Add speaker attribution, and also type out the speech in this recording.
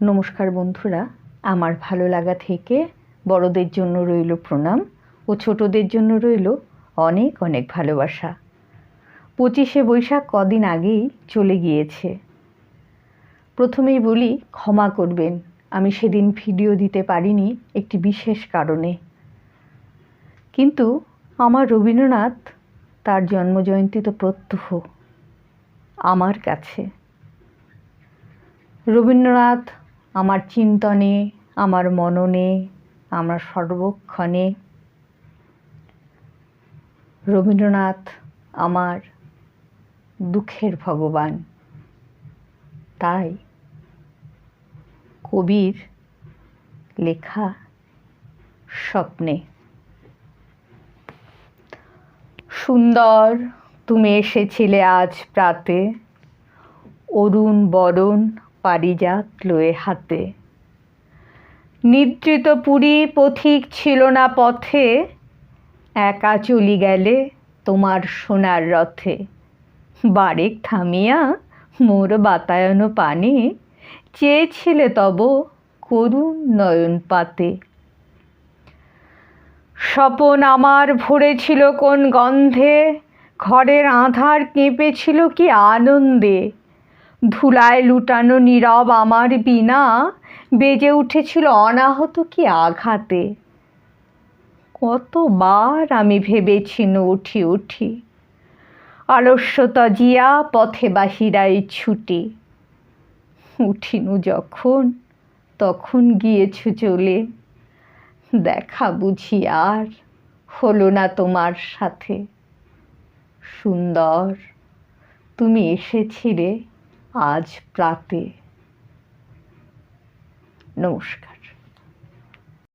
Speaker 1: নমস্কার বন্ধুরা, আমার ভালো লাগা থেকে বড়দের জন্য রইল প্রণাম ও ছোটদের জন্য রইল অনেক অনেক ভালোবাসা। পঁচিশে বৈশাখ কদিন আগেই চলে গিয়েছে। প্রথমেই বলি, ক্ষমা করবেন, আমি সেদিন ভিডিও দিতে পারিনি একটি বিশেষ কারণে। কিন্তু আমার রবীন্দ্রনাথ তার জন্মজয়ন্তী তো প্রত্যহ আমার কাছে। রবীন্দ্রনাথ আমার চিন্তনে, আমার মননে, আমার সর্বক্ষণে। রবীন্দ্রনাথ আমার দুঃখের ভগবান। তাই কবির লেখা স্বপ্নে। সুন্দর তুমি এসেছিলে আজ প্রাতে, অরুণ বরণ পারিজাত লয়ে হাতে। নিদ্রিত পুরী পথিক ছিল না পথে, একা চলি গেলে তোমার সোনার রথে। বারেক থামিয়া মোর বাতায়ন পানে, চেয়েছিলে তব করুণ নয়ন পাতে। স্বপন আমার ভরেছিল কোন গন্ধে, ঘরের আধার কেঁপেছিল কি আনন্দে। ধুলায় লুটানো নীরব আমার বিনা বেজে উঠেছিল অনাহত কি আঘাতে? কতবার আমি ভেবেছি উঠি উঠি। আলস্যতা জিয়া পথে বাহিরাই ছুটি। উঠিনু যখন, তখন গিয়েছ চলে। দেখা বুঝি আর হলো না তোমার সাথে। সুন্দর, তুমি এসেছিলে। আজ প্রাতে। নমস্কার।